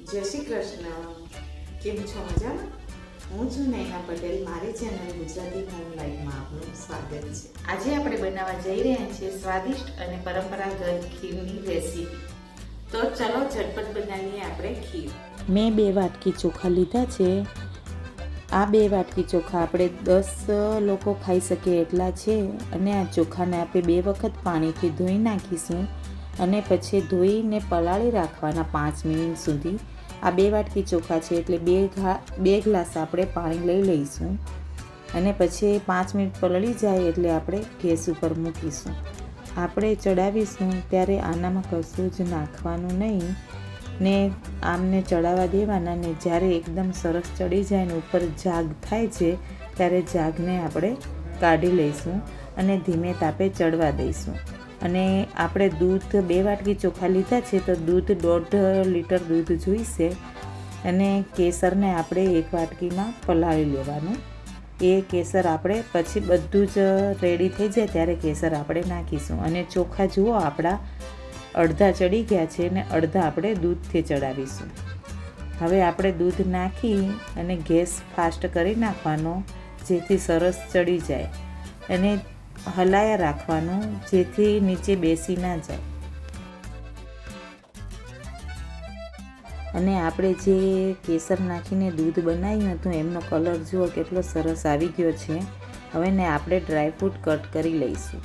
જય શ્રી કૃષ્ણ. કેમ છો મજામાં? હું છું નૈના પટેલ. મારી ચેનલ ગુજરાતી હોમ લાઈફમાં આપનું સ્વાગત છે. આજે આપણે બનાવવા જઈ રહ્યા છીએ સ્વાદિષ્ટ અને પરંપરાગત ખીરની રેસીપી. તો ચલો ઝટપટ બનાવીએ આપણે ખીર. મેં બે વાટકી ચોખા લીધા છે. આ બે વાટકી ચોખા આપણે દસ લોકો ખાઈ શકીએ એટલા છે. અને આ ચોખાને આપણે બે વખત પાણીથી ધોઈ નાખીશું. અને પછી ધોઈને પલાળી રાખવાના પાંચ મિનિટ સુધી. આ બે વાટકી ચોખા છે એટલે બે ઘા, બે ગ્લાસ આપણે પાણી લઈ લઈશું. અને પછી પાંચ મિનિટ પલળી જાય એટલે આપણે ગેસ ઉપર મૂકીશું. આપણે ચડાવીશું ત્યારે આનામાં કશું જ નાખવાનું નહીં. ને આમને ચડાવવા દેવાના ને જ્યારે એકદમ સરસ ચડી જાય ને ઉપર જાગ થાય છે, ત્યારે જાગને આપણે કાઢી લઈશું અને ધીમે તાપે ચડવા દઈશું. અને આપણે દૂધ બે વાટકી ચોખા લીધા છે તો દૂધ દોઢ લીટર દૂધ જોઈશે. અને કેસરને આપણે એક વાટકીમાં પલાળી લેવાનું. એ કેસર આપણે પછી બધું જ રેડી થઈ જાય ત્યારે કેસર આપણે નાખીશું. અને ચોખા જુઓ આપણા અડધા ચડી ગયા છે ને અડધા આપણે દૂધથી ચડાવીશું. હવે આપણે દૂધ નાખી અને ગેસ ફાસ્ટ કરી નાખવાનો જેથી સરસ ચડી જાય. અને હલાયા રાખવાનું, જેથી નીચે બેસી ના જાય. અને આપણે જે કેસર નાખીને દૂધ બનાવ્યું હતું, એમનો કલર જુઓ કેટલો સરસ આવી ગયો છે. હવે ને આપણે ડ્રાયફ્રૂટ કટ કરી લઈશું.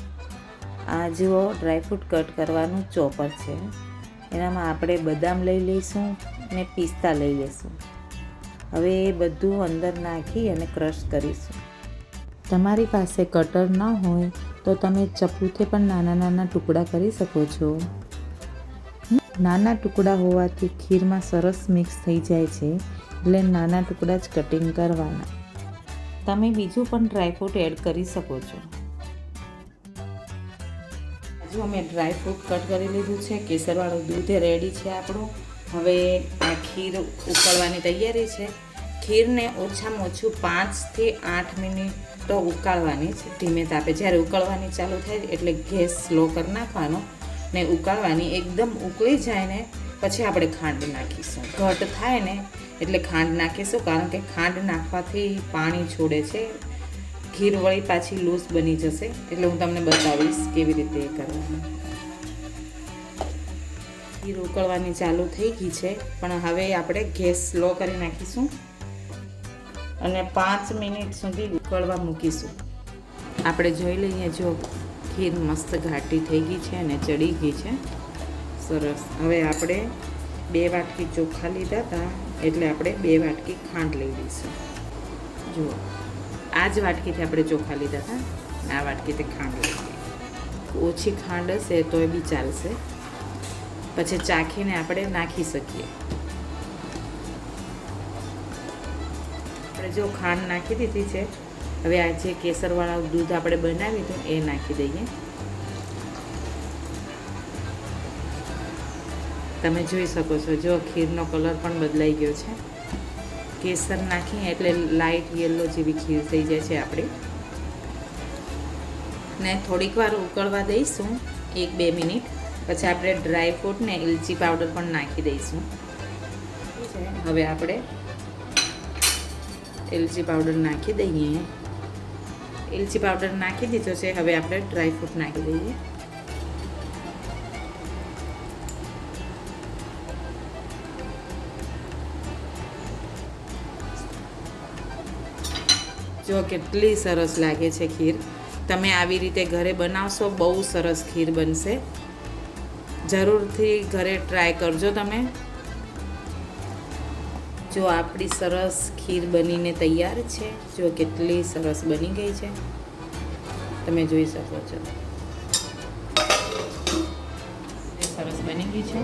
આ જુઓ ડ્રાયફ્રૂટ કટ કરવાનું ચોપર છે. એનામાં આપણે બદામ લઈ લઈશું અને પિસ્તા લઈ લઈશું. હવે એ બધું અંદર નાખી અને ક્રશ કરીશું. તમારી પાસે કટર ન હોય તો તમે ચપ્પુથી પણ નાના નાના ટુકડા કરી શકો છો. નાના ટુકડા હોવાથી ખીરમાં સરસ મિક્સ થઈ જાય છે, એટલે નાના ટુકડા જ કટિંગ કરવાના. તમે બીજું પણ ડ્રાયફ્રૂટ એડ કરી શકો છો. હજુ અમે ડ્રાયફ્રૂટ કટ કરી લીધું છે, કેસરવાળું દૂધ રેડી છે આપણું. હવે આ ખીર ઉકળવાની તૈયારી છે. ખીરને ઓછામાં ઓછું પાંચથી આઠ મિનિટ તો ઉકાળવાની છે ધીમે તાપે. જ્યારે ઉકળવાની ચાલુ થાય એટલે ગેસ સ્લો કરી નાખવાનો ને ઉકાળવાની એકદમ ઉકળી જાય ને પછી આપણે ખાંડ નાખીશું. ઘટ થાય ને એટલે ખાંડ નાખીશું કારણ કે ખાંડ નાખવાથી પાણી છોડે છે. ખીર વળી પાછી લૂઝ બની જશે. એટલે હું તમને બતાવીશ કેવી રીતે એ કરવાનું. ખીર ઉકળવાની ચાલુ થઈ ગઈ છે, પણ હવે આપણે ગેસ સ્લો કરી નાખીશું. અને પાંચ મિનિટ સુધી ઉકળવા મૂકીશું. આપણે જોઈ લઈએ જો ખીર મસ્ત ઘાટી થઈ ગઈ છે અને ચડી ગઈ છે. સરસ. હવે આપણે બે વાટકી ચોખા લીધા હતા, એટલે આપણે બે વાટકી ખાંડ લઈ લઈશું. જુઓ આ જ વાટકીથી આપણે ચોખા લીધા હતા, આ વાટકીથી ખાંડ લઈએ. ઓછી ખાંડ હશે તો એ બી ચાલશે. પછી ચાખીને આપણે નાખી શકીએ. આપણે જો ખાંડ નાખી દીધી છે, હવે આ જે કેસરવાળા દૂધ આપણે બનાવ્યું હતું એ નાખી દઈએ. તમે જોઈ શકો છો, જો ખીરનો કલર પણ બદલાઈ ગયો છે. કેસર નાખીએ એટલે લાઇટ યલો જેવી ખીર થઈ જાય છે આપણી. ને થોડીક વાર ઉકળવા દઈશું, એક બે મિનિટ. પછી આપણે ડ્રાય ફ્રૂટ ને ઇલચી પાવડર પણ નાખી દઈશું. હવે આપણે એલચી પાવડર નાખી દઈએ. એલચી પાવડર નાખી દીધો છે. હવે આપણે ડ્રાય ફ્રૂટ નાખી દઈએ. જો કેટલી સરસ લાગે છે ખીર. તમે આવી રીતે ઘરે બનાવશો બહુ સરસ ખીર બનશે. જરૂરથી ઘરે ટ્રાય કરજો તમે. જો આપણી સરસ ખીર બનીને તૈયાર છે જો કેટલી સરસ બની ગઈ છે તમે જોઈ શકો છો. સરસ બની ગઈ છે.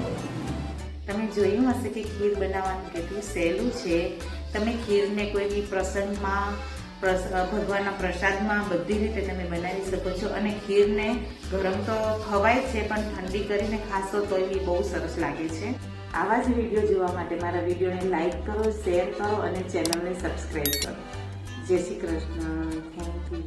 તમે જોયું હશે કે ખીર બનાવવાનું કેટલું સહેલું છે. તમે ખીરને કોઈ બી પ્રસંગમાં પ્રસ- ભગવાનના પ્રસાદમાં બધી રીતે તમે બનાવી શકો છો અને ખીરને ગરમ તો ખવાય છે પણ ઠંડી કરીને ખાશો તો બી બહુ સરસ લાગે છે. આવા જ વીડિયો જોવા માટે મારા વિડીયોને લાઇક કરો, શેર કરો અને ચેનલને સબસ્ક્રાઈબ કરો. જય શ્રી કૃષ્ણ. Thank you